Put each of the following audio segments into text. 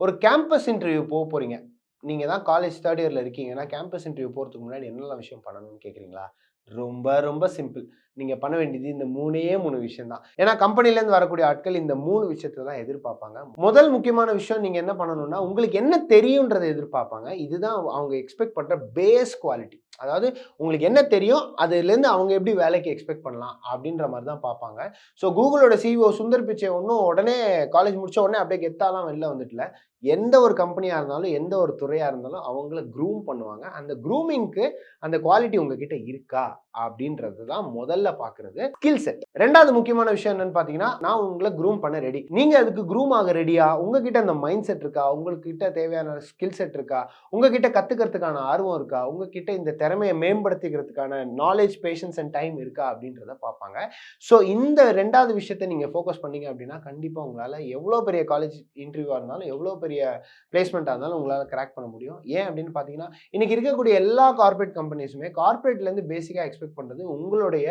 ஒரு campus interview போக போகிறீங்க நீங்கள் தான் காலேஜ் தேர்ட் இயரில் இருக்கீங்கன்னா கேம்பஸ் இன்டர்வியூ போகிறதுக்கு முன்னாடி என்னெல்லாம் விஷயம் பண்ணணும்னு கேட்குறீங்களா ரொம்ப ரொம்ப சிம்பிள். நீங்கள் பண்ண வேண்டியது இந்த மூணே மூணு விஷயம் தான் ஏன்னா கம்பெனிலேருந்து வரக்கூடிய ஆட்கள் இந்த மூணு விஷயத்தை தான் எதிர்பார்ப்பாங்க. முதல் முக்கியமான விஷயம் நீங்கள் என்ன பண்ணணும்னா உங்களுக்கு என்ன தெரியுன்றதை எதிர்பார்ப்பாங்க. இதுதான் அவங்க எக்ஸ்பெக்ட் பண்ணுற பேஸ் குவாலிட்டி அதாவது உங்களுக்கு என்ன தெரியும் அதுலேருந்து அவங்க எப்படி வேலைக்கு எக்ஸ்பெக்ட் பண்ணலாம் அப்படின்ற மாதிரி தான் பார்ப்பாங்க. ஸோ கூகுளோட சிஇஓ சுந்தர் பிச்சை ஒன்றும் உடனே காலேஜ் முடிச்ச உடனே அப்படியே கெத்தாலாம் வெளில வந்துட்டல. எந்த ஒரு கம்பெனியாக இருந்தாலும் எந்த ஒரு துறையாக இருந்தாலும் அவங்கள க்ரூம் பண்ணுவாங்க. அந்த க்ரூமிங்க்கு அந்த குவாலிட்டி உங்ககிட்ட இருக்கா? அப்படின்றது தான் முதல்ல பார்க்கறது ஸ்கில் செட் ரெண்டாவது முக்கியமான விஷயம் என்னன்னு பார்த்தீங்கன்னா நான் உங்களை க்ரூம் பண்ண ரெடி நீங்கள் அதுக்கு க்ரூம் ஆக ரெடியா உங்ககிட்ட அந்த மைண்ட் செட் இருக்கா? உங்ககிட்ட தேவையான ஸ்கில் செட் இருக்கா? உங்ககிட்ட கற்றுக்கிறதுக்கான ஆர்வம் இருக்கா? உங்ககிட்ட இந்த திறமையை மேம்படுத்திக்கிறதுக்கான நாலேஜ் பேஷன்ஸ் அண்ட் டைம் இருக்கா? அப்படின்றத பார்ப்பாங்க ஸோ இந்த ரெண்டாவது விஷயத்தை நீங்கள் ஃபோக்கஸ் பண்ணீங்க அப்படின்னா கண்டிப்பாக உங்களால் எவ்வளோ பெரிய காலேஜ் இன்டர்வியூவாக இருந்தாலும் எவ்வளோ பெரிய பிளேஸ்மெண்ட்டாக இருந்தாலும் உங்களால் கிராக் பண்ண முடியும். ஏன் அப்படின்னு பார்த்தீங்கன்னா இன்னைக்கு இருக்கக்கூடிய எல்லா கார்ப்பரேட் கம்பெனிஸுமே கார்ப்பரேட்லேருந்து பேசிக்காக எக்ஸ்பெக்ட் பண்ணுறது உங்களுடைய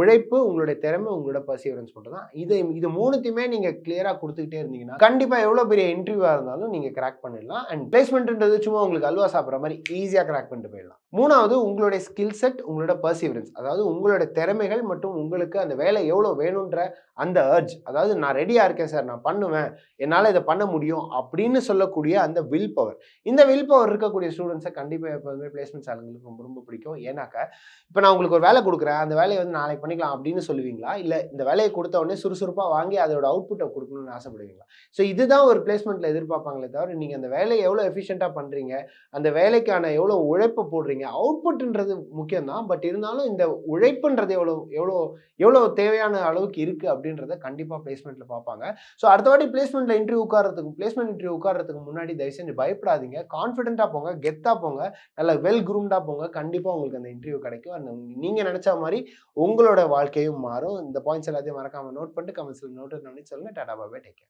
உழைப்பு உங்களுடைய திறமை உங்களோட பர்சீவரன்ஸ் மட்டும் தான் இது இது மூணுத்தையுமே நீங்கள் கிளியராக கொடுத்துக்கிட்டே இருந்தீங்கன்னா கண்டிப்பாக எவ்வளோ பெரிய இன்டர்வியூவாக இருந்தாலும் நீங்கள் கிராக் பண்ணிடலாம். அண்ட் பிளேஸ்மெண்ட்ன்றது சும்மா உங்களுக்கு அல்வா சாப்பிட்ற மாதிரி ஈஸியாக கிராக் பண்ணிட்டு போயிடலாம். மூணாவது உங்களுடைய ஸ்கில் செட் உங்களோட பர்சீவரன்ஸ் அதாவது உங்களோட திறமைகள் மற்றும் உங்களுக்கு அந்த வேலை எவ்வளோ வேணுன்ற அந்த அர்ஜ் அதாவது நான் ரெடியாக இருக்கேன் சார் நான் பண்ணுவேன். என்னால் இதை பண்ண முடியும் அப்படின்னு சொல்லக்கூடிய அந்த வில் பவர் இந்த வில் பவர் இருக்கக்கூடிய ஸ்டூடெண்ட்ஸை கண்டிப்பாக எப்போதுமே பிளேஸ்மெண்ட்ஸ் ஆளுங்களுக்கு ரொம்ப ரொம்ப பிடிக்கும். ஏன்னாக்கா இப்போ நான் உங்களுக்கு ஒரு வேலை கொடுக்குறேன் அந்த வேலையை வந்து நாளைக்கு பண்ணிக்கலாம் அப்படின்னு சொல்லுவீங்களா? இல்லை இந்த வேலையை கொடுத்த உடனே சுறுசுறுப்பாக வாங்கி அதோட அவுட்புட்டை கொடுக்கணும்னு ஆசைப்படுவீங்களா? ஸோ இதுதான் ஒரு பிளேஸ்மெண்ட்டில் எதிர்பார்ப்பாங்களே தவிர நீங்கள் அந்த வேலையை எவ்வளோ எஃபிஷியண்ட்டாக பண்ணுறீங்க அந்த வேலைக்கான எவ்வளோ உழைப்பை போடுறீங்க அவுட்புட்ன்றது முக்கியம் தான் பட் இருந்தாலும் இந்த உழைப்புன்றது எவ்வளோ எவ்வளோ எவ்வளோ தேவையான அளவுக்கு இருக்குது அப்படின்றத கண்டிப்பாக பிளேஸ்மெண்ட்டில் பார்ப்பாங்க. ஸோ அடுத்த வாட்டி பிளேஸ்மெண்ட்டில் இன்டர்வியூ உட்காரத்துக்கு பிளேஸ்மெண்ட் இன்டர்வியூ உட்காரத்துக்கு முன்னாடி தயவு செஞ்சு பயப்படாதீங்க கான்ஃபிடென்ட்டாக போங்க கெத்தாக போங்க. நல்லா வெல் குரூம்டாக போங்க. கண்டிப்பாக உங்களுக்கு அந்த இன்டர்வியூ கிடைக்கும். அந்த நீங்கள் நினச்சா மாதிரி உங்களோட வாழ்க்கையும் மாறும். இந்த பாயிண்ட்ஸ் எல்லாத்தையும் மறக்காமல் நோட் பண்ணிட்டு கமெண்ட்ஸில் நோட் பண்ணி சொல்லுங்கள் டாடா பாபே டேக்